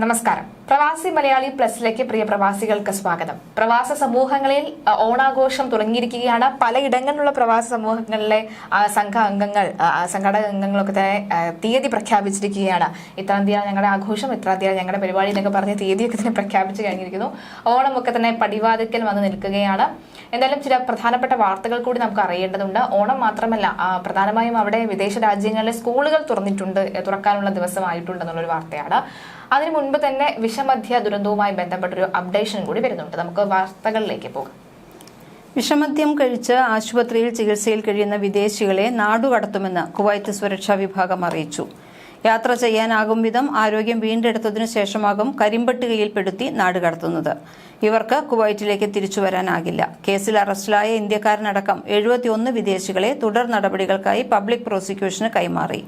നമസ്കാരം. പ്രവാസി മലയാളി പ്ലസിലേക്ക് പ്രിയ പ്രവാസികൾക്ക് സ്വാഗതം. പ്രവാസ സമൂഹങ്ങളിൽ ഓണാഘോഷം തുടങ്ങിയിരിക്കുകയാണ്. പലയിടങ്ങളിലുള്ള പ്രവാസ സമൂഹങ്ങളിലെ സംഘ അംഗങ്ങൾ സംഘടക അംഗങ്ങളൊക്കെ തന്നെ തീയതി പ്രഖ്യാപിച്ചിരിക്കുകയാണ്. ഇത്രാം തീയതി ഞങ്ങളുടെ ആഘോഷം ഇത്രാം തീയതി ഞങ്ങളുടെ പരിപാടി എന്നൊക്കെ പറഞ്ഞ് തീയതിയൊക്കെ തന്നെ പ്രഖ്യാപിച്ചു കഴിഞ്ഞിരിക്കുന്നു. ഓണമൊക്കെ തന്നെ പടിവാതിക്കൽ വന്ന് നിൽക്കുകയാണ്. എന്തായാലും ചില പ്രധാനപ്പെട്ട വാർത്തകൾ കൂടി നമുക്ക് അറിയേണ്ടതുണ്ട്. ഓണം മാത്രമല്ല പ്രധാനമായും അവിടെ വിദേശ രാജ്യങ്ങളിലെ സ്കൂളുകൾ തുറന്നിട്ടുണ്ട് തുറക്കാനുള്ള ദിവസമായിട്ടുണ്ടെന്നുള്ളൊരു വാർത്തയാണ്. അതിനു മുൻപ് തന്നെ വിഷമധ്യ ദുരന്തവുമായി ബന്ധപ്പെട്ടൊരു അപ്ഡേഷൻ കൂടി വരുന്നുണ്ട്. നമുക്ക് വാർത്തകളിലേക്ക് പോകാം. വിഷമദ്യം കഴിച്ച് ആശുപത്രിയിൽ ചികിത്സയിൽ കഴിയുന്ന വിദേശികളെ നാടുകടത്തുമെന്ന് കുവൈത്ത് സുരക്ഷാ വിഭാഗം അറിയിച്ചു. യാത്ര ചെയ്യാനാകും വിധം ആരോഗ്യം വീണ്ടെടുത്തതിനു ശേഷമാകും കരിമ്പട്ടികയിൽപ്പെടുത്തി നാടുകടത്തുന്നത്. ഇവർക്ക് കുവൈറ്റിലേക്ക് തിരിച്ചു വരാനാകില്ല. കേസിൽ അറസ്റ്റിലായ ഇന്ത്യക്കാരനടക്കം എഴുപത്തിയൊന്ന് വിദേശികളെ തുടർ നടപടികൾക്കായി പബ്ലിക് പ്രോസിക്യൂഷന് കൈമാറി.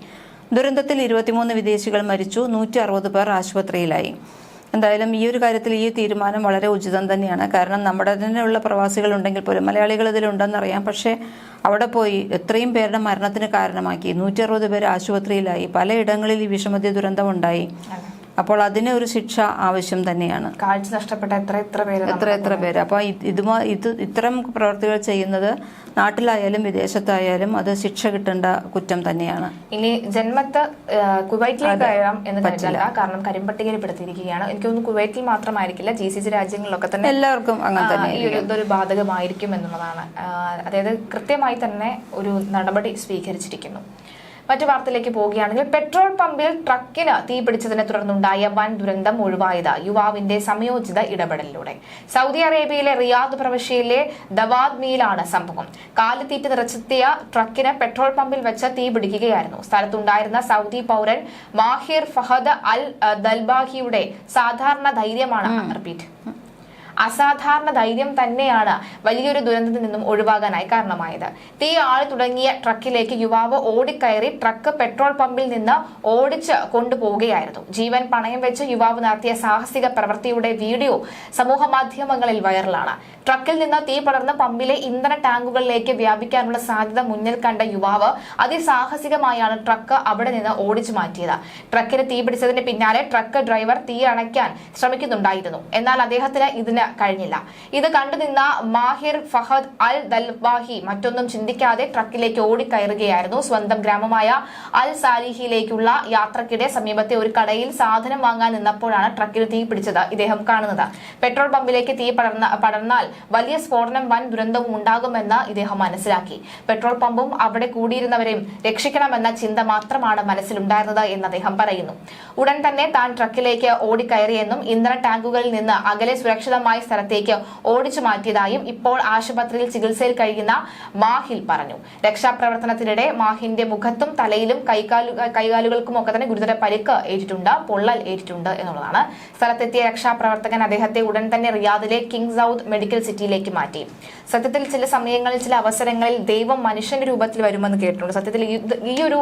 ദുരന്തത്തിൽ ഇരുപത്തിമൂന്ന് വിദേശികൾ മരിച്ചു. നൂറ്റി അറുപത് പേർ ആശുപത്രിയിലായി. എന്തായാലും ഈ ഒരു കാര്യത്തിൽ ഈ തീരുമാനം വളരെ ഉചിതം തന്നെയാണ്. കാരണം നമ്മുടെ തന്നെയുള്ള പ്രവാസികൾ ഉണ്ടെങ്കിൽ പോലും മലയാളികൾ ഇതിലുണ്ടെന്നറിയാം പക്ഷേ അവിടെ പോയി എത്രയും പേരുടെ മരണത്തിന് കാരണമാക്കി നൂറ്റി അറുപത് പേര് ആശുപത്രിയിലായി. പലയിടങ്ങളിൽ ഈ വിഷമതി ദുരന്തം ഉണ്ടായി. അപ്പോൾ അതിന് ഒരു ശിക്ഷ ആവശ്യം തന്നെയാണ്. കാഴ്ച നഷ്ടപ്പെട്ട എത്ര എത്ര പേര് എത്ര എത്ര പേര്. അപ്പോൾ ഇതുമാ ഇത് ഇത്തരം പ്രവർത്തികൾ ചെയ്യുന്നത് നാട്ടിലായാലും വിദേശത്തായാലും അത് ശിക്ഷ കിട്ടേണ്ട കുറ്റം തന്നെയാണ്. ഇനി ജന്മത്ത് കുവൈറ്റിലേക്ക് കയറാം എന്ന് പറ്റില്ല. കാരണം കരിമ്പട്ടികയിൽ പെടുത്തിയിരിക്കുകയാണ് എനിക്ക് തോന്നുന്നു കുവൈറ്റിൽ മാത്രമായിരിക്കില്ല. ജി സി സി രാജ്യങ്ങളിലൊക്കെ തന്നെ എല്ലാവർക്കും അങ്ങനെ തന്നെ ഈ ഒരു ഇതൊരു ബാധകമായിരിക്കും എന്നുള്ളതാണ്. അതായത് കൃത്യമായി തന്നെ ഒരു നടപടി സ്വീകരിച്ചിരിക്കുന്നു. മറ്റു വാർത്തയിലേക്ക് പോവുകയാണെങ്കിൽ പെട്രോൾ പമ്പിൽ ട്രക്കിന് തീപിടിച്ചതിനെ തുടർന്നുണ്ടായ വൻ ദുരന്തം ഒഴിവായത് യുവാവിന്റെ സംയോജിത ഇടപെടലിലൂടെ. സൗദി അറേബ്യയിലെ റിയാദ് പ്രവിശ്യയിലെ ദവാദ് മീലാണ് സംഭവം. കാലുതീറ്റ് നിറച്ചെത്തിയ ട്രക്കിന് പെട്രോൾ പമ്പിൽ വെച്ച് തീപിടിക്കുകയായിരുന്നു. സ്ഥലത്തുണ്ടായിരുന്ന സൗദി പൗരൻ മാഹിർ ഫഹദ് അൽ ദൽബാഹിയുടെ സാധാരണ ധൈര്യമാണ് റിപ്പീറ്റ് അസാധാരണ ധൈര്യം തന്നെയാണ് വലിയൊരു ദുരന്തത്തിൽ നിന്നും ഒഴിവാകാനായി കാരണമായത്. തീ ആളി തുടങ്ങിയ ട്രക്കിലേക്ക് യുവാവ് ഓടിക്കയറി ട്രക്ക് പെട്രോൾ പമ്പിൽ നിന്ന് ഓടിച്ച് കൊണ്ടുപോവുകയായിരുന്നു. ജീവൻ പണയം വെച്ച് യുവാവ് നടത്തിയ സാഹസിക പ്രവൃത്തിയുടെ വീഡിയോ സമൂഹ മാധ്യമങ്ങളിൽ വൈറലാണ്. ട്രക്കിൽ നിന്ന് തീ പടർന്ന് പമ്പിലെ ഇന്ധന ടാങ്കുകളിലേക്ക് വ്യാപിക്കാനുള്ള സാധ്യത മുന്നിൽ കണ്ട യുവാവ് അതിസാഹസികമായാണ് ട്രക്ക് അവിടെ നിന്ന് ഓടിച്ചു മാറ്റിയത്. ട്രക്കിന് തീ പിടിച്ചതിന് പിന്നാലെ ട്രക്ക് ഡ്രൈവർ തീ അണയ്ക്കാൻ ശ്രമിക്കുന്നുണ്ടായിരുന്നു. എന്നാൽ അദ്ദേഹത്തിന് ഇതിന് കഴിഞ്ഞില്ല. ഇത് കണ്ടുനിന്ന മാഹിർ ഫഹദ് അൽ ദൽബാഹി മറ്റൊന്നും ചിന്തിക്കാതെ ട്രക്കിലേക്ക് ഓടിക്കയറുകയായിരുന്നു. സ്വന്തം ഗ്രാമമായ അൽ സാലിഹിയിലേക്കുള്ള യാത്രക്കിടെ സമീപത്തെ ഒരു കടയിൽ സാധനം വാങ്ങാൻ നിന്നപ്പോഴാണ് ട്രക്കിന് തീ പിടിച്ചത് ഇദ്ദേഹം കാണുന്നത്. പെട്രോൾ പമ്പിലേക്ക് തീ പടർന്ന പടർന്നാൽ വലിയ സ്ഫോടനം വൻ ദുരന്തവും ഉണ്ടാകുമെന്ന് ഇദ്ദേഹം മനസ്സിലാക്കി. പെട്രോൾ പമ്പും അവിടെ കൂടിയിരുന്നവരെയും രക്ഷിക്കണമെന്ന ചിന്ത മാത്രമാണ് മനസ്സിലുണ്ടായിരുന്നത് എന്ന് അദ്ദേഹം പറയുന്നു. ഉടൻ തന്നെ താൻ ട്രക്കിലേക്ക് ഓടിക്കയറിയെന്നും ഇന്ധന ടാങ്കുകളിൽ നിന്ന് അകലെ സുരക്ഷിതമായ സ്ഥലത്തേക്ക് ഓടിച്ചു മാറ്റിയതായും ഇപ്പോൾ ആശുപത്രിയിൽ ചികിത്സയിൽ കഴിയുന്ന മാഹിൽ പറഞ്ഞു. രക്ഷാപ്രവർത്തനത്തിനിടെ മാഹിന്റെ മുഖത്തും തലയിലും കൈകാലു കൈകാലുകൾക്കും ഒക്കെ തന്നെ ഗുരുതര പരിക്ക് ഏറ്റിട്ടുണ്ട് പൊള്ളൽ ഏറ്റിട്ടുണ്ട് എന്നുള്ളതാണ്. സ്ഥലത്തെത്തിയ രക്ഷാപ്രവർത്തകൻ അദ്ദേഹത്തെ ഉടൻ തന്നെ റിയാദിലെ കിങ് സൗദ് മെഡിക്കൽ സിറ്റിയിലേക്ക് മാറ്റി. സത്യത്തിൽ ചില സമയങ്ങളിൽ ചില അവസരങ്ങളിൽ ദൈവം മനുഷ്യന്റെ രൂപത്തിൽ വരുമെന്ന് കേട്ടിട്ടുണ്ട്. സത്യത്തിൽ ഈ ഒരു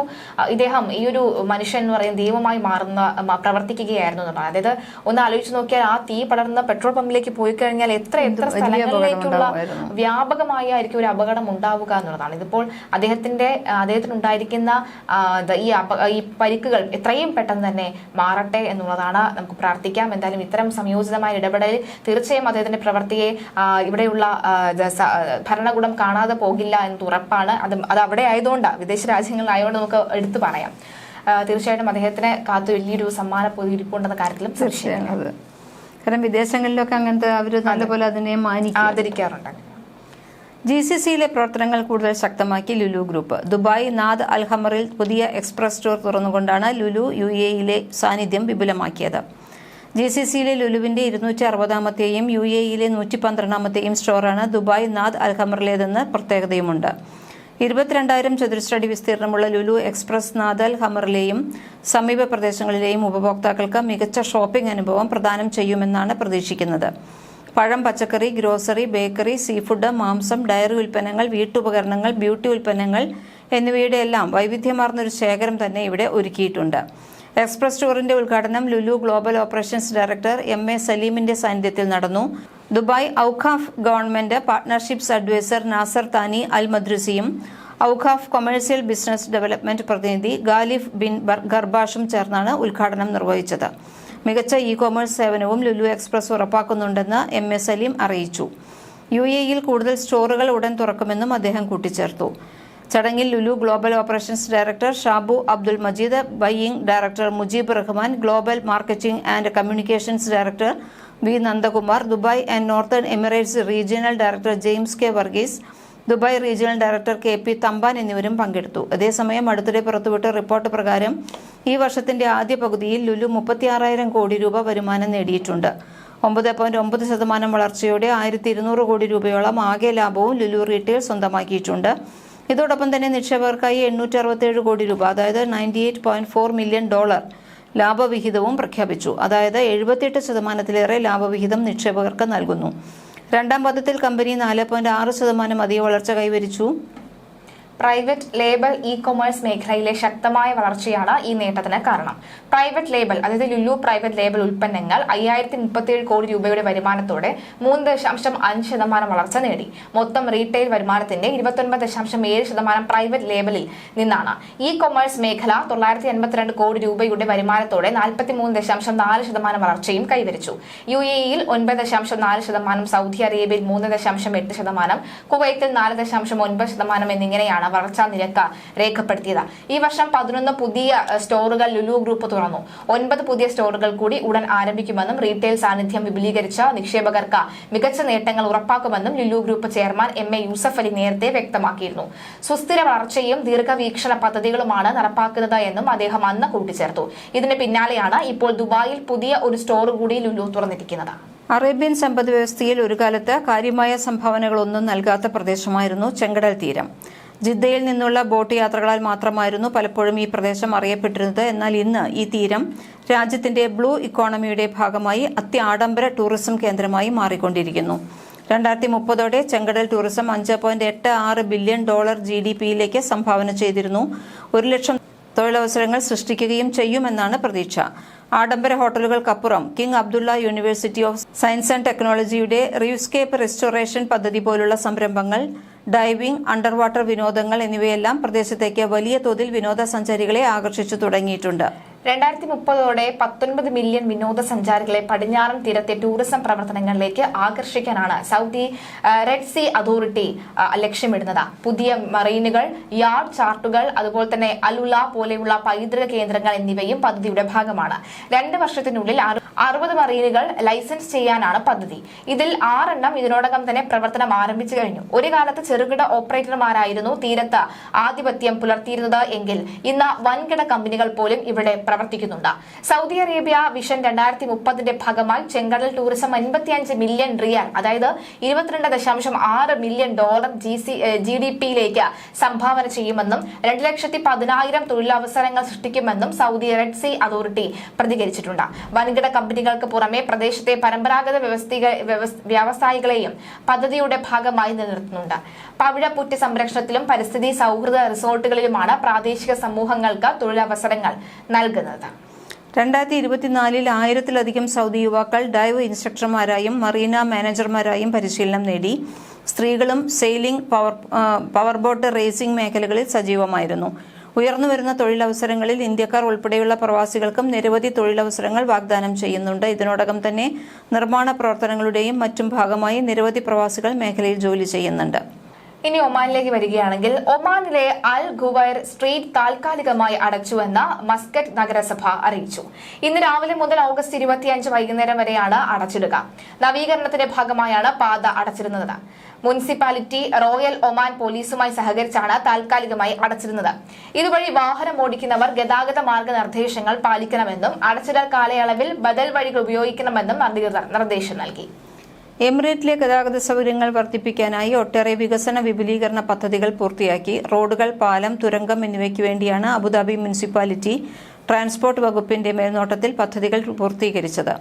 ഇദ്ദേഹം ഈ ഒരു മനുഷ്യൻ എന്ന് പറയുന്ന ദൈവമായി മാറുന്ന പ്രവർത്തിക്കുകയായിരുന്നു എന്നുള്ളതാണ്. അതായത് ഒന്ന് ആലോചിച്ച് നോക്കിയാൽ ആ തീ പടർന്ന പെട്രോൾ പമ്പിലേക്ക് പോയി കഴിഞ്ഞാൽ എത്ര എത്ര സ്ഥലങ്ങളിലേക്കുള്ള. വ്യാപകമായിരിക്കും ഒരു അപകടം ഉണ്ടാവുക എന്നുള്ളതാണ്. ഇതിപ്പോൾ അദ്ദേഹത്തിന്റെ അദ്ദേഹത്തിന് ഉണ്ടായിരിക്കുന്ന ഈ ഈ പരിക്കുകൾ എത്രയും പെട്ടെന്ന് തന്നെ മാറട്ടെ എന്നുള്ളതാണ് നമുക്ക് പ്രാർത്ഥിക്കാം. എന്തായാലും ഇത്തരം സംയോജിതമായ ഇടപെടൽ തീർച്ചയായും അദ്ദേഹത്തിന്റെ പ്രവൃത്തിയെ ഇവിടെയുള്ള ഭരണകൂടം കാണാതെ പോകില്ല എന്നത് ഉറപ്പാണ്. അത് അത് അവിടെ ആയതുകൊണ്ട് വിദേശ രാജ്യങ്ങളിലായതുകൊണ്ട് നമുക്ക് എടുത്തു പറയാം. തീർച്ചയായിട്ടും അദ്ദേഹത്തിന് കാത്തു വലിയൊരു സമ്മാന പൊതിയിരിപ്പുണ്ടെന്ന കാര്യത്തിലും സംശയമില്ല. കാരണം വിദേശങ്ങളിലൊക്കെ അങ്ങനത്തെ അവർ നല്ലപോലെ അതിനെ മാനിക്കും. ആദരിക്കാറുണ്ട് ജി സി സിയിലെ പ്രവർത്തനങ്ങൾ കൂടുതൽ ശക്തമാക്കി ലുലു ഗ്രൂപ്പ്. ദുബായ് നാദ് അൽഹമറിൽ പുതിയ എക്സ്പ്രസ് സ്റ്റോർ തുറന്നുകൊണ്ടാണ് ലുലു യു എയിലെ സാന്നിധ്യം വിപുലമാക്കിയത്. ജി സി സിയിലെ ലുലുവിന്റെ ഇരുന്നൂറ്റി അറുപതാമത്തെയും യു എ ഇയിലെ നൂറ്റി പന്ത്രണ്ടാമത്തെയും സ്റ്റോറാണ് ദുബായ് നാദ് അൽഹമറിലേതെന്ന് പ്രത്യേകതയുമുണ്ട്. ഇരുപത്തിരണ്ടായിരം ചതുരശ്രടി വിസ്തീർണമുള്ള ലുലു എക്സ്പ്രസ് നാദൽ ഹമറിലെയും സമീപ പ്രദേശങ്ങളിലെയും ഉപഭോക്താക്കൾക്ക് മികച്ച ഷോപ്പിംഗ് അനുഭവം പ്രദാനം ചെയ്യുമെന്നാണ് പ്രതീക്ഷിക്കുന്നത്. പഴം പച്ചക്കറി ഗ്രോസറി ബേക്കറി സീഫുഡ് മാംസം ഡയറി ഉൽപ്പന്നങ്ങൾ വീട്ടുപകരണങ്ങൾ ബ്യൂട്ടി ഉൽപ്പന്നങ്ങൾ എന്നിവയുടെ എല്ലാം വൈവിധ്യമാർന്ന ഒരു ശേഖരം തന്നെ ഇവിടെ ഒരുക്കിയിട്ടുണ്ട്. എക്സ്പ്രസ് ടൂറിന്റെ ഉദ്ഘാടനം Lulu global operations director M A സലീമിന്റെ സാന്നിധ്യത്തിൽ നടന്നു. Dubai Awqaf government partnerships adviser Nasser Thani Al മദ്രുസിയും Awqaf commercial business development പ്രതിനിധി ഗാലിഫ് ബിൻ ഗർബാഷും ചേർന്നാണ് ഉദ്ഘാടനം നിർവഹിച്ചത്. മികച്ച ഇ കോമേഴ്സ് സേവനവും ലുലു എക്സ്പ്രസ് ഉറപ്പാക്കുന്നുണ്ടെന്ന് എം എ സലീം അറിയിച്ചു. യു എയിൽ കൂടുതൽ സ്റ്റോറുകൾ ഉടൻ തുറക്കുമെന്നും അദ്ദേഹം കൂട്ടിച്ചേർത്തു. ചടങ്ങിൽ Lulu global operations director Shabu Abdul Majeed buying director Mujeeb Rahman global marketing and communications director V Nandakumar Dubai and northern emirates regional director James K Varghese Dubai regional director K P Thampan എന്നിവരും പങ്കെടുത്തു. അതേസമയം അടുത്തിടെ പുറത്തുവിട്ട report പ്രകാരം ഈ വർഷത്തിന്റെ ആദ്യ പകുതിയിൽ ലുലു മുപ്പത്തിയാറായിരം കോടി രൂപ വരുമാനം നേടിയിട്ടുണ്ട്. ഒമ്പത് പോയിന്റ് ഒമ്പത് ശതമാനം വളർച്ചയോടെ ആയിരത്തി ഇരുന്നൂറ് കോടി രൂപയോളം ആകെ ലാഭവും ലുലു റീറ്റെയിൽ സ്വന്തമാക്കിയിട്ടുണ്ട്. ഇതോടൊപ്പം തന്നെ നിക്ഷേപകർക്കായി എണ്ണൂറ്റി അറുപത്തേഴ് കോടി രൂപ അതായത് ninety eight point four million dollar ലാഭവിഹിതവും പ്രഖ്യാപിച്ചു. അതായത് എഴുപത്തിയെട്ട് ശതമാനത്തിലേറെ ലാഭവിഹിതം നിക്ഷേപകർക്ക് നൽകുന്നു. രണ്ടാം പദത്തിൽ കമ്പനി നാല് പോയിന്റ് ആറ് ശതമാനം അധിക വളർച്ച കൈവരിച്ചു. പ്രൈവറ്റ് ലേബൽ ഇ കൊമേഴ്സ് മേഖലയിലെ ശക്തമായ വളർച്ചയാണ് ഈ നേട്ടത്തിന് കാരണം. പ്രൈവറ്റ് ലേബൽ അതായത് ലുലു പ്രൈവറ്റ് ലേബൽ ഉൽപ്പന്നങ്ങൾ അയ്യായിരത്തി മുപ്പത്തിയേഴ് കോടി രൂപയുടെ വരുമാനത്തോടെ മൂന്ന് ദശാംശം അഞ്ച് ശതമാനം വളർച്ച നേടി. മൊത്തം റീറ്റെയിൽ വരുമാനത്തിന്റെ ഇരുപത്തൊൻപത് ദശാംശം ഏഴ് ശതമാനം പ്രൈവറ്റ് ലേബലിൽ നിന്നാണ്. ഇ കൊമേഴ്സ് മേഖല തൊള്ളായിരത്തി എൺപത്തിരണ്ട് കോടി രൂപയുടെ വരുമാനത്തോടെ നാൽപ്പത്തി മൂന്ന് ദശാംശം നാല് ശതമാനം വളർച്ചയും കൈവരിച്ചു. യു എ ഇയിൽ ഒൻപത് ദശാംശം നാല് ശതമാനം സൗദി അറേബ്യയിൽ മൂന്ന് ദശാംശം എട്ട് ശതമാനം കുവൈത്തിൽ നാല് ദശാംശം ഒൻപത് ശതമാനം എന്നിങ്ങനെയാണ് വളർച്ചാ നിരക്ക് രേഖപ്പെടുത്തിയത്. ഈ വർഷം പതിനൊന്ന് പുതിയ സ്റ്റോറുകൾ ലുലു ഗ്രൂപ്പ് തുറന്നു. ഒൻപത് പുതിയ സ്റ്റോറുകൾ കൂടി ഉടൻ ആരംഭിക്കുമെന്നും റീറ്റെയിൽ സാന്നിധ്യം വിപുലീകരിച്ച നിക്ഷേപകർക്ക് മികച്ച നേട്ടങ്ങൾ ഉറപ്പാക്കുമെന്നും Lulu group chairman M A Yusuff Ali നേരത്തെ വ്യക്തമാക്കിയിരുന്നു. സുസ്ഥിര വളർച്ചയും ദീർഘവീക്ഷണ പദ്ധതികളുമാണ് നടപ്പാക്കുന്നത് എന്നും അദ്ദേഹം അന്ന് കൂട്ടിച്ചേർത്തു. ഇതിന് പിന്നാലെയാണ് ഇപ്പോൾ ദുബായിൽ പുതിയ ഒരു സ്റ്റോർ കൂടി ലുലു തുറന്നിരിക്കുന്നത്. അറേബ്യൻ സമ്പദ് വ്യവസ്ഥയിൽ ഒരു കാലത്ത് കാര്യമായ സംഭാവനകളൊന്നും നൽകാത്ത പ്രദേശമായിരുന്നു ചെങ്കടൽ തീരം. ജിദ്ദയിൽ നിന്നുള്ള ബോട്ട് യാത്രകളാൽ മാത്രമായിരുന്നു പലപ്പോഴും ഈ പ്രദേശം അറിയപ്പെട്ടിരുന്നത്. എന്നാൽ ഇന്ന് ഈ തീരം രാജ്യത്തിന്റെ ബ്ലൂ ഇക്കോണമിയുടെ ഭാഗമായി അത്യാഡംബര ടൂറിസം കേന്ദ്രമായി മാറിക്കൊണ്ടിരിക്കുന്നു. രണ്ടായിരത്തി മുപ്പതോടെ ചെങ്കടൽ ടൂറിസം അഞ്ച് പോയിന്റ് എട്ട് ആറ് ബില്യൺ ഡോളർ ജി ഡി പിയിലേക്ക് സംഭാവന ചെയ്തിരുന്നു. ഒരു ലക്ഷം തൊഴിലവസരങ്ങൾ സൃഷ്ടിക്കുകയും ചെയ്യുമെന്നാണ് പ്രതീക്ഷ. ആഡംബര ഹോട്ടലുകൾക്കപ്പുറം king Abdullah university of science and ടെക്നോളജിയുടെ റീവ്സ്കേപ്പ് റെസ്റ്റോറേഷൻ പദ്ധതി പോലുള്ള സംരംഭങ്ങൾ ഡൈവിംഗ് അണ്ടർ വാട്ടർ വിനോദങ്ങൾ എന്നിവയെല്ലാം പ്രദേശത്തേക്ക് വലിയ തോതിൽ വിനോദസഞ്ചാരികളെ ആകർഷിച്ചു തുടങ്ങിയിട്ടുണ്ട്. രണ്ടായിരത്തി മുപ്പതോടെ പത്തൊൻപത് മില്യൺ വിനോദസഞ്ചാരികളെ പടിഞ്ഞാറൻ തീരത്തെ ടൂറിസം പ്രവർത്തനങ്ങളിലേക്ക് ആകർഷിക്കാനാണ് സൗദി റെഡ് സി അതോറിറ്റി ലക്ഷ്യമിടുന്നത്. പുതിയ മറീനുകൾ യാർഡ് ചാർട്ടുകൾ അതുപോലെ തന്നെ അലുല പോലെയുള്ള പൈതൃക കേന്ദ്രങ്ങൾ എന്നിവയും പദ്ധതിയുടെ ഭാഗമാണ്. രണ്ട് വർഷത്തിനുള്ളിൽ അറു- അറുപത് മറീനുകൾ ലൈസൻസ് ചെയ്യാനാണ് പദ്ധതി. ഇതിൽ ആറെണ്ണം ഇതിനോടകം തന്നെ പ്രവർത്തനം ആരംഭിച്ചു കഴിഞ്ഞു. ഒരു കാലത്ത് ചെറുകിട ഓപ്പറേറ്റർമാരായിരുന്നു തീരത്ത് ആധിപത്യം പുലർത്തിയിരുന്നത് എങ്കിൽ ഇന്ന് വൻകിട കമ്പനികൾ പോലും ഇവിടെ പ്രവർത്തിക്കുന്നുണ്ട്. സൗദി അറേബ്യ വിഷൻ രണ്ടായിരത്തി മുപ്പതിന്റെ ഭാഗമായി ചെങ്കടൽ ടൂറിസം അൻപത്തിയഞ്ച് മില്യൺ റിയാൽ അതായത് ഇരുപത്തിരണ്ട് ദശാംശം ആറ് million dollar G C G D പിയിലേക്ക് സംഭാവന ചെയ്യുമെന്നും രണ്ട് ലക്ഷത്തി പതിനായിരം തൊഴിലവസരങ്ങൾ സൃഷ്ടിക്കുമെന്നും സൗദി റെഡ് സി അതോറിറ്റി പ്രതികരിച്ചിട്ടുണ്ട്. വൻകിട കമ്പനികൾക്ക് പുറമെ പ്രദേശത്തെ പരമ്പരാഗത വ്യവസായികളെയും പദ്ധതിയുടെ ഭാഗമായി നിലനിർത്തുന്നുണ്ട്. പവിഴപ്പുറ്റ് സംരക്ഷണത്തിലും പരിസ്ഥിതി സൗഹൃദ റിസോർട്ടുകളിലുമാണ് പ്രാദേശിക സമൂഹങ്ങൾക്ക് തൊഴിലവസരങ്ങൾ നൽകുന്നത്. രണ്ടായിരത്തി ഇരുപത്തിനാലിൽ ആയിരത്തിലധികം സൗദി യുവാക്കൾ ഡൈവ് ഇൻസ്ട്രക്ടർമാരായും മറീന മാനേജർമാരായും പരിശീലനം നേടി. സ്ത്രീകളും sailing power power boat racing മേഖലകളിൽ സജീവമായിരുന്നു. ഉയർന്നുവരുന്ന തൊഴിലവസരങ്ങളിൽ ഇന്ത്യക്കാർ ഉൾപ്പെടെയുള്ള പ്രവാസികൾക്കും നിരവധി തൊഴിലവസരങ്ങൾ വാഗ്ദാനം ചെയ്യുന്നുണ്ട്. ഇതിനോടകം തന്നെ നിർമ്മാണ പ്രവർത്തനങ്ങളുടെയും മറ്റും ഭാഗമായി നിരവധി പ്രവാസികൾ മേഖലയിൽ ജോലി ചെയ്യുന്നുണ്ട്. ഇനി ഒമാനിലേക്ക് വരികയാണെങ്കിൽ ഒമാനിലെ അൽ ഗുവൈർ സ്ട്രീറ്റ് താൽക്കാലികമായി അടച്ചുവെന്ന് മസ്കറ്റ് നഗരസഭ അറിയിച്ചു. ഇന്ന് രാവിലെ മുതൽ ഓഗസ്റ്റ് ഇരുപത്തിയഞ്ച് വൈകുന്നേരം വരെയാണ് അടച്ചിടുക. നവീകരണത്തിന്റെ ഭാഗമായാണ് പാത അടച്ചിരുന്നത്. മുനിസിപ്പാലിറ്റി റോയൽ ഒമാൻ പോലീസുമായി സഹകരിച്ചാണ് താൽക്കാലികമായി അടച്ചിരുന്നത്. ഇതുവഴി വാഹനം ഓടിക്കുന്നവർ ഗതാഗത മാർഗനിർദ്ദേശങ്ങൾ പാലിക്കണമെന്നും അടച്ചിടൽ കാലയളവിൽ ബദൽ വഴികൾ ഉപയോഗിക്കണമെന്നും അധികൃതർ നിർദ്ദേശം നൽകി. എമിറേറ്റിലെ ഗതാഗത സൗകര്യങ്ങൾ വർദ്ധിപ്പിക്കാനായി ഒട്ടേറെ വികസന വിപുലീകരണ പദ്ധതികൾ പൂർത്തിയാക്കി. റോഡുകൾ പാലം തുരങ്കം എന്നിവയ്ക്ക് വേണ്ടിയാണ് അബുദാബി മുനിസിപ്പാലിറ്റി ട്രാൻസ്പോർട്ട് വകുപ്പിന്റെ മേൽനോട്ടത്തിൽ പദ്ധതികൾ പൂർത്തീകരിച്ചത്.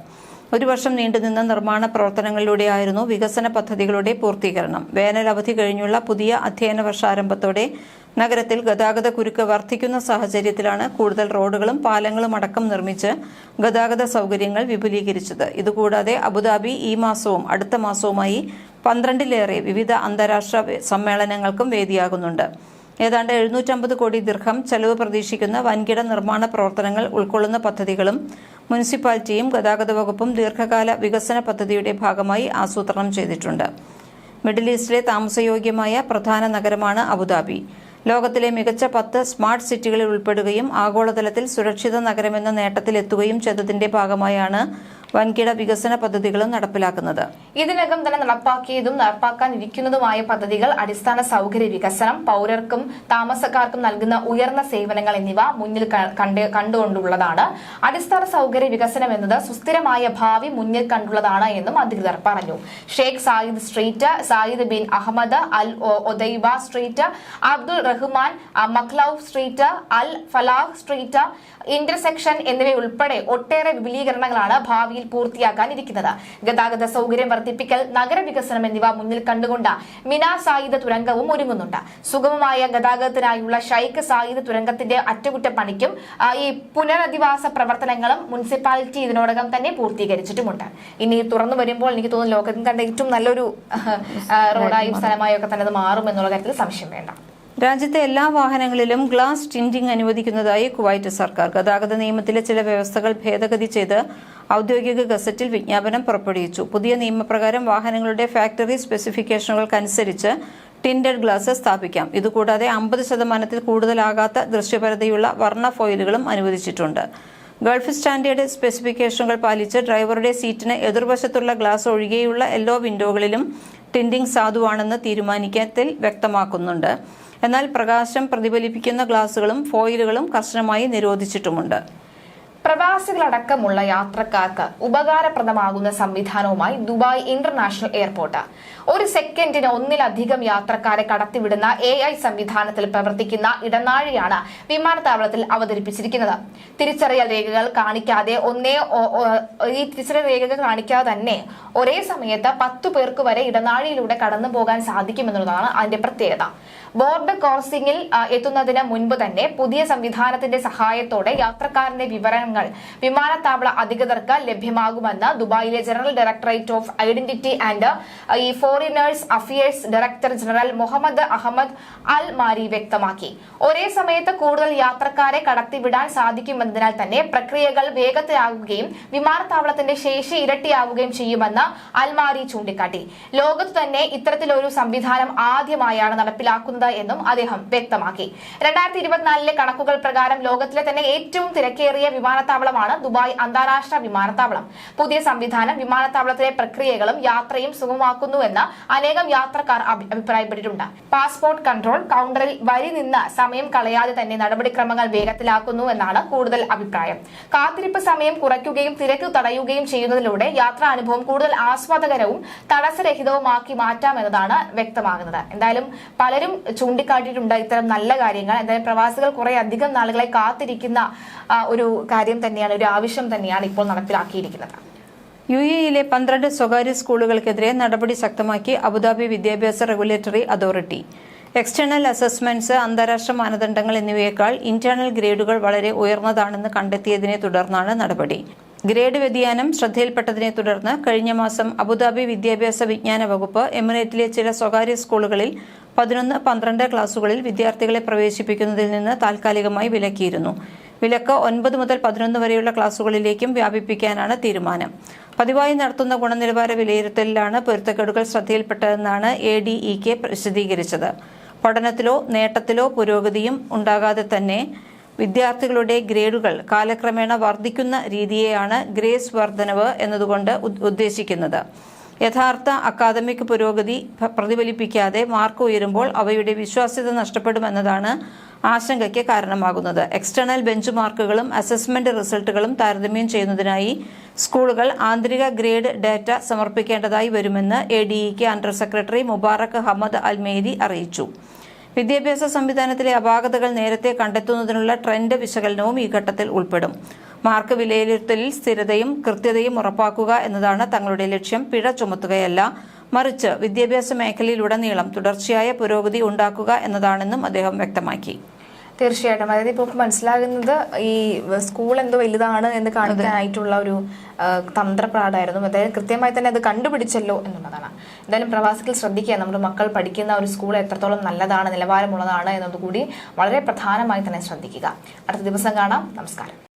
ഒരു വർഷം നീണ്ടുനിന്ന നിർമ്മാണ പ്രവർത്തനങ്ങളിലൂടെയായിരുന്നു വികസന പദ്ധതികളുടെ പൂർത്തീകരണം. വേനൽ അവധി കഴിഞ്ഞുള്ള പുതിയ അധ്യയന വർഷാരംഭത്തോടെ നഗരത്തിൽ ഗതാഗത കുരുക്ക് വർദ്ധിക്കുന്ന സാഹചര്യത്തിലാണ് കൂടുതൽ റോഡുകളും പാലങ്ങളും അടക്കം നിർമ്മിച്ച് ഗതാഗത സൗകര്യങ്ങൾ വിപുലീകരിച്ചത്. ഇതുകൂടാതെ അബുദാബി ഈ മാസവും അടുത്ത മാസവുമായി പന്ത്രണ്ടിലേറെ വിവിധ അന്താരാഷ്ട്ര സമ്മേളനങ്ങൾക്കും വേദിയാകുന്നുണ്ട്. ഏതാണ്ട് എഴുന്നൂറ്റമ്പത് കോടി ദീർഘം ചെലവ് പ്രതീക്ഷിക്കുന്ന വൻകിട നിർമ്മാണ പ്രവർത്തനങ്ങൾ ഉൾക്കൊള്ളുന്ന പദ്ധതികളും മുനിസിപ്പാലിറ്റിയും ഗതാഗത വകുപ്പും ദീർഘകാല വികസന പദ്ധതിയുടെ ഭാഗമായി ആസൂത്രണം ചെയ്തിട്ടുണ്ട്. മിഡിൽ ഈസ്റ്റിലെ താമസയോഗ്യമായ പ്രധാന നഗരമാണ് അബുദാബി. ലോകത്തിലെ മികച്ച പത്ത് സ്മാർട്ട് സിറ്റികളിൽ ഉൾപ്പെടുകയും ആഗോളതലത്തിൽ സുരക്ഷിത നഗരമെന്ന നേട്ടത്തിലെത്തുകയും ചെയ്തതിന്റെ ഭാഗമായാണ് വൻകിട വികസന പദ്ധതികളും നടപ്പിലാക്കുന്നത്. ഇതിനകം തന്നെ നടപ്പാക്കിയതും നടപ്പാക്കാനിരിക്കുന്നതുമായ പദ്ധതികൾ അടിസ്ഥാന സൗകര്യ വികസനം പൗരർക്കും താമസക്കാർക്കും നൽകുന്ന ഉയർന്ന സേവനങ്ങൾ എന്നിവ മുന്നിൽ കണ്ടുകൊണ്ടുള്ളതാണ്. അടിസ്ഥാന സൗകര്യ വികസനം എന്നത് സുസ്ഥിരമായ ഭാവി മുന്നിൽ കണ്ടുള്ളതാണ് എന്നും അധികൃതർ പറഞ്ഞു. Sheikh Zayed street Zayed bin Ahmed Al Otaiba street Abdul Rahman Makhlouf street Al Falah street intersection എന്നിവയുൾപ്പെടെ ഒട്ടേറെ വിപുലീകരണങ്ങളാണ് ഭാവിയിൽ പൂർത്തിയാക്കാനിരിക്കുന്നത്. ഗതാഗത സൗകര്യം വർദ്ധിപ്പിക്കൽ നഗരവികസനം എന്നിവ മുന്നിൽ കണ്ടുകൊണ്ട് മിനാ സായുധ തുരങ്കവും ഒരുങ്ങുന്നുണ്ട്. സുഗമമായ ഗതാഗതത്തിനായുള്ള ഷൈഖ് സായുധ തുരങ്കത്തിന്റെ അറ്റകുറ്റപ്പണിക്കും ഈ പുനരധിവാസ പ്രവർത്തനങ്ങളും മുനിസിപ്പാലിറ്റി ഇതിനോടകം തന്നെ പൂർത്തീകരിച്ചിട്ടുമുണ്ട്. ഇനി തുറന്നു വരുമ്പോൾ എനിക്ക് തോന്നുന്നു ലോകത്തിൽ കണ്ട ഏറ്റവും നല്ലൊരു റോഡായും സ്ഥലമായും ഒക്കെ തന്നെ അത് മാറും എന്നുള്ള കാര്യത്തിൽ സംശയം വേണ്ട. രാജ്യത്തെ എല്ലാ വാഹനങ്ങളിലും ഗ്ലാസ് ടിന്റിംഗ് അനുവദിക്കുന്നതായി കുവൈറ്റ് സർക്കാർ. ഗതാഗത നിയമത്തിലെ ചില വ്യവസ്ഥകൾ ഭേദഗതി ചെയ്ത് ഔദ്യോഗിക ഗസറ്റിൽ വിജ്ഞാപനം പുറപ്പെടുവിച്ചു. പുതിയ നിയമപ്രകാരം വാഹനങ്ങളുടെ ഫാക്ടറി സ്പെസിഫിക്കേഷനുകൾക്കനുസരിച്ച് ടിൻഡഡ് ഗ്ലാസ് സ്ഥാപിക്കാം. ഇതുകൂടാതെ അമ്പത് ശതമാനത്തിൽ കൂടുതലാകാത്ത ദൃശ്യപരതയുള്ള വർണ ഫോയിലുകളും അനുവദിച്ചിട്ടുണ്ട്. ഗൾഫ് സ്റ്റാൻഡേർഡ് സ്പെസിഫിക്കേഷനുകൾ പാലിച്ച് ഡ്രൈവറുടെ സീറ്റിന് എതിർവശത്തുള്ള ഗ്ലാസ് ഒഴികെയുള്ള എല്ലാ വിൻഡോകളിലും ടിൻഡിംഗ് സാധുവാണെന്ന് തീരുമാനിക്കത്തിൽ വ്യക്തമാക്കുന്നുണ്ട്. എന്നാൽ പ്രകാശം പ്രതിഫലിപ്പിക്കുന്ന ഗ്ലാസുകളും ഫോയിലുകളും കർശനമായി നിരോധിച്ചിട്ടുമുണ്ട്. പ്രവാസികളടക്കമുള്ള യാത്രക്കാർക്ക് ഉപകാരപ്രദമാകുന്ന സംവിധാനവുമായി ദുബായ് ഇന്റർനാഷണൽ എയർപോർട്ട്. ഒരു സെക്കൻഡിന് ഒന്നിലധികം യാത്രക്കാരെ കടത്തിവിടുന്ന എ ഐ സംവിധാനത്തിൽ പ്രവർത്തിക്കുന്ന ഇടനാഴിയാണ് വിമാനത്താവളത്തിൽ അവതരിപ്പിച്ചിരിക്കുന്നത്. തിരിച്ചറിയൽ രേഖകൾ കാണിക്കാതെ ഒന്നേ ഈ തിരിച്ചറിയൽ രേഖകൾ കാണിക്കാതെ തന്നെ ഒരേ സമയത്ത് പത്തു പേർക്ക് വരെ ഇടനാഴിയിലൂടെ കടന്നു പോകാൻ സാധിക്കുമെന്നുള്ളതാണ് അതിന്റെ പ്രത്യേകത. ബോർഡ് ക്രോസിംഗിൽ എത്തുന്നതിന് മുൻപ് തന്നെ പുതിയ സംവിധാനത്തിന്റെ സഹായത്തോടെ യാത്രക്കാരന്റെ വിവരങ്ങൾ വിമാനത്താവള അധികൃതർക്ക് ലഭ്യമാകുമെന്ന് ദുബായിലെ general directorate of identity and ഈ foreigners affairs director general Mohammed Ahmed Al Marri വ്യക്തമാക്കി. ഒരേ സമയത്ത് കൂടുതൽ യാത്രക്കാരെ കടത്തിവിടാൻ സാധിക്കുമെന്നതിനാൽ തന്നെ പ്രക്രിയകൾ വേഗത്തിലാകുകയും വിമാനത്താവളത്തിന്റെ ശേഷി ഇരട്ടിയാവുകയും ചെയ്യുമെന്ന് അൽമാരി ചൂണ്ടിക്കാട്ടി. ലോകത്ത് തന്നെ ഇത്തരത്തിലൊരു സംവിധാനം ആദ്യമായാണ് നടപ്പിലാക്കുന്നത് എന്നും അദ്ദേഹം വ്യക്തമാക്കി. രണ്ടായിരത്തി ഇരുപത്തിനാലിലെ കണക്കുകൾ പ്രകാരം ലോകത്തിലെ തന്നെ ഏറ്റവും തിരക്കേറിയ വിമാനത്താവളമാണ് ദുബായ് അന്താരാഷ്ട്ര വിമാനത്താവളം. പുതിയ സംവിധാനം വിമാനത്താവളത്തിലെ പ്രക്രിയകളും യാത്രയും സുഗമമാക്കുന്നുവെന്ന് അനേകം യാത്രക്കാർ അഭിപ്രായപ്പെട്ടിട്ടുണ്ട്. പാസ്പോർട്ട് കൺട്രോൾ കൗണ്ടറിൽ വരി നിന്ന് സമയം കളയാതെ തന്നെ നടപടിക്രമങ്ങൾ വേഗത്തിലാക്കുന്നു എന്നാണ് കൂടുതൽ അഭിപ്രായം. കാത്തിരിപ്പ് സമയം കുറയ്ക്കുകയും തിരക്ക് തടയുകയും ചെയ്യുന്നതിലൂടെ യാത്രാനുഭവം കൂടുതൽ ആസ്വാദകരവും തടസ്സരഹിതവുമാക്കി മാറ്റാമെന്നതാണ് വ്യക്തമാകുന്നത്. എന്തായാലും പലരും ചൂണ്ടിക്കാട്ടിയിട്ടുണ്ട് ഇത്തരം നല്ല കാര്യങ്ങൾ. എന്തായാലും പ്രവാസികൾ കുറെ അധികം നാളുകളെ കാത്തിരിക്കുന്ന ഒരു കാര്യം തന്നെയാണ് ഒരു ആവശ്യം തന്നെയാണ് ഇപ്പോൾ നടപ്പിലാക്കിയിരിക്കുന്നത്. യു എയിലെ പന്ത്രണ്ട് സ്വകാര്യ സ്കൂളുകൾക്കെതിരെ നടപടി ശക്തമാക്കി അബുദാബി വിദ്യാഭ്യാസ റെഗുലേറ്ററി അതോറിറ്റി. എക്സ്റ്റേണൽ അസസ്മെന്റ്സ് അന്താരാഷ്ട്ര മാനദണ്ഡങ്ങൾ എന്നിവയേക്കാൾ ഇന്റേണൽ ഗ്രേഡുകൾ വളരെ ഉയർന്നതാണെന്ന് കണ്ടെത്തിയതിനെ തുടർന്നാണ് നടപടി. ഗ്രേഡ് വ്യതിയാനം ശ്രദ്ധയിൽപ്പെട്ടതിനെ തുടർന്ന് കഴിഞ്ഞ മാസം അബുദാബി വിദ്യാഭ്യാസ വിജ്ഞാന വകുപ്പ് എമിറേറ്റിലെ ചില സ്വകാര്യ സ്കൂളുകളിൽ പതിനൊന്ന് പന്ത്രണ്ട് ക്ലാസുകളിൽ വിദ്യാർത്ഥികളെ പ്രവേശിപ്പിക്കുന്നതിൽ നിന്ന് താൽക്കാലികമായി വിലക്കിയിരുന്നു. വിലക്ക് ഒൻപത് മുതൽ പതിനൊന്ന് വരെയുള്ള ക്ലാസുകളിലേക്കും വ്യാപിപ്പിക്കാനാണ് തീരുമാനം. പതിവായി നടത്തുന്ന ഗുണനിലവാര വിലയിരുത്തലിലാണ് പൊരുത്തക്കേടുകൾ ശ്രദ്ധയിൽപ്പെട്ടതെന്നാണ് എ ഡി ഇ കെ വിശദീകരിച്ചത് പഠനത്തിലോ നേട്ടത്തിലോ പുരോഗതിയും ഉണ്ടാകാതെ തന്നെ വിദ്യാർത്ഥികളുടെ ഗ്രേഡുകൾ കാലക്രമേണ വർദ്ധിക്കുന്ന രീതിയെയാണ് ഗ്രേസ് വർധനവ് എന്നതുകൊണ്ട് ഉദ്ദേശിക്കുന്നത്. യഥാർത്ഥ അക്കാദമിക് പുരോഗതി പ്രതിഫലിപ്പിക്കാതെ മാർക്ക് ഉയരുമ്പോൾ അവയുടെ വിശ്വാസ്യത നഷ്ടപ്പെടുമെന്നതാണ് ആശങ്കയ്ക്ക് കാരണമാകുന്നത്. എക്സ്റ്റേണൽ ബെഞ്ച് മാർക്കുകളും അസസ്മെന്റ് റിസൾട്ടുകളും താരതമ്യം ചെയ്യുന്നതിനായി സ്കൂളുകൾ ആന്തരിക ഗ്രേഡ് ഡാറ്റ സമർപ്പിക്കേണ്ടതായി വരുമെന്ന് എ ഡി ഇക്ക് under secretary Mubarak Hamad Almeri അറിയിച്ചു. വിദ്യാഭ്യാസ സംവിധാനത്തിലെ അപാകതകൾ നേരത്തെ കണ്ടെത്തുന്നതിനുള്ള ട്രെൻഡ് വിശകലനവും ഈ ഘട്ടത്തിൽ ഉൾപ്പെടും. മാർക്ക് വിലയിരുത്തലിൽ സ്ഥിരതയും കൃത്യതയും ഉറപ്പാക്കുക എന്നതാണ് തങ്ങളുടെ ലക്ഷ്യം. പിഴ ചുമത്തുകയല്ല. മറിച്ച് വിദ്യാഭ്യാസ മേഖലയിലുടനീളം തുടർച്ചയായ പുരോഗതി ഉണ്ടാക്കുക എന്നതാണെന്നും അദ്ദേഹം വ്യക്തമാക്കി. തീർച്ചയായിട്ടും. അതായത് ഇപ്പോൾ മനസ്സിലാകുന്നത് ഈ സ്കൂൾ എന്തോ വലുതാണ് എന്ന് കാണിക്കാനായിട്ടുള്ള ഒരു തന്ത്രപ്രാടായിരുന്നു. അതായത് കൃത്യമായി തന്നെ അത് കണ്ടുപിടിച്ചല്ലോ എന്നുള്ളതാണ്. എന്തായാലും പ്രവാസികൾ ശ്രദ്ധിക്കുക. നമ്മുടെ മക്കൾ പഠിക്കുന്ന ഒരു സ്കൂൾ എത്രത്തോളം നല്ലതാണ് നിലവാരമുള്ളതാണ് എന്നതുകൂടി വളരെ പ്രധാനമായി തന്നെ ശ്രദ്ധിക്കുക. അടുത്ത ദിവസം കാണാം. നമസ്കാരം.